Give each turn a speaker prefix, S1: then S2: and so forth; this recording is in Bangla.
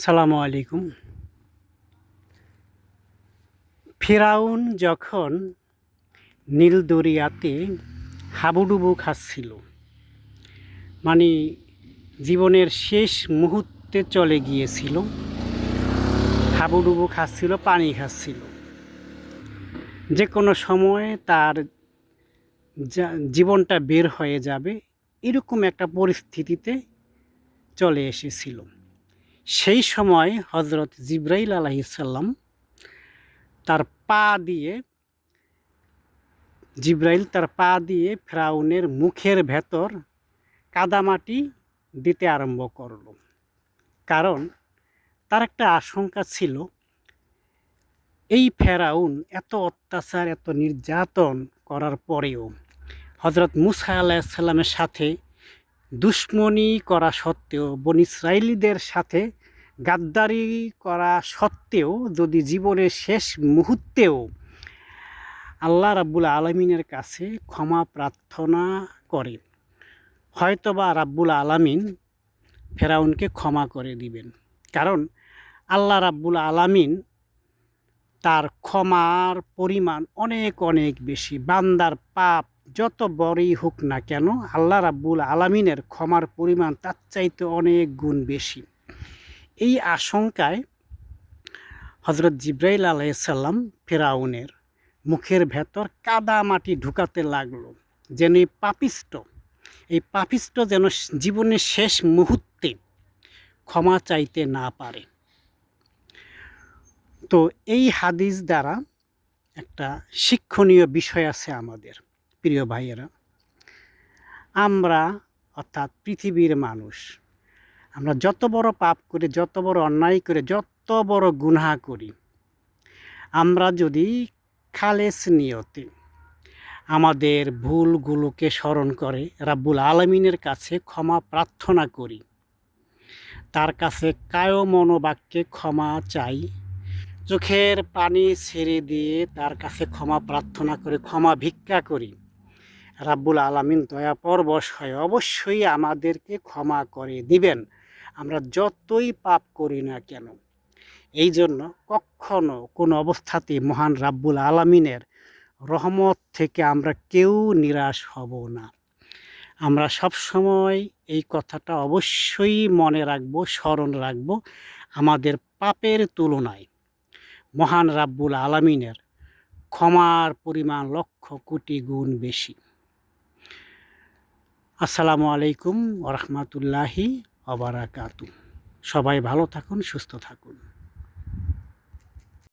S1: আসসালামু আলাইকুম। ফেরাউন যখন নীল দরিয়াতে হাবুডুবু খাচ্ছিল মানে জীবনের শেষ মুহূর্তে চলে গিয়েছিল, হাবুডুবু খাচ্ছিল, পানি খাচ্ছিল। যে কোনো সময় তার জীবনটা বের হয়ে যাবে, এরকম একটা পরিস্থিতিতে চলে এসেছিল। সেই সময় হজরত জিব্রাইল আলাইসাল্লাম তার পা দিয়ে, জিব্রাইল তার পা দিয়ে ফ্রাউনের মুখের ভেতর কাদামাটি দিতে আরম্ভ করল। কারণ তার একটা আশঙ্কা ছিল, এই ফেরাউন এত অত্যাচার, এত নির্যাতন করার পরেও হজরত মুসা আলাহিসাল্লামের সাথে দুশ্মনী করা সত্ত্বেও বন ইসরায়েলিদের সাথে গাদ্দারি করা সত্ত্বেও, যদি জীবনের শেষ মুহূর্তেও আল্লাহ রাব্বুল আলমিনের কাছে ক্ষমা প্রার্থনা করে, হয়তোবা রাব্বুল আলামিন ফেরাউনকে ক্ষমা করে দিবেন। কারণ আল্লাহ রাব্বুল আলামিন তার ক্ষমার পরিমাণ অনেক অনেক বেশি। বান্দার পাপ যত বড়ই হোক না কেন, আল্লাহ রাব্বুল আলামিনের ক্ষমার পরিমাণ তার চাইতে অনেক গুণ বেশি। এই আশঙ্কায় হজরত জিব্রাইল আলাইসাল্লাম ফেরাউনের মুখের ভেতর কাদা মাটি ঢুকাতে লাগল, যেন এই পাপিষ্ট এই পাপিষ্ট যেন জীবনের শেষ মুহূর্তে ক্ষমা চাইতে না পারে। তো এই হাদিস দ্বারা একটা শিক্ষণীয় বিষয় আছে আমাদের, প্রিয় ভাইয়েরা। আমরা অর্থাৎ পৃথিবীর মানুষ আমরা যত বড় পাপ করে, যত বড় অন্যায় করে, যত বড় গুনাহ করি, আমরা যদি খালেস নিয়তে আমাদের ভুলগুলোকে স্মরণ করে, রাব্বুল আলমিনের কাছে ক্ষমা প্রার্থনা করি। তার কাছে কায় মনোবাক্যে ক্ষমা চাই। চোখের পানি ছেড়ে দিয়ে তার কাছে ক্ষমা প্রার্থনা করে, ক্ষমা ভিক্ষা করি। রাব্বুল আলামিন দয়া পরবশ হয় অবশ্যই আমাদেরকে ক্ষমা করে দিবেন। আমরা যতই পাপ করি না কেন, এই জন্য কখনো কোনো অবস্থাতে মহান রাব্বুল আলামিনের রহমত থেকে আমরা কেউ নিরাশ হব না। আমরা সব সময় এই কথাটা অবশ্যই মনে রাখব, স্মরণ রাখব আমাদের পাপের তুলনায়। মহান রাব্বুল আলামিনের ক্ষমার পরিমাণ লক্ষ কোটি গুণ বেশি। আসসালামু আলাইকুম ওরহমতুল্লাহি অবরাকাতু। সবাই ভালো থাকুন সুস্থ থাকুন।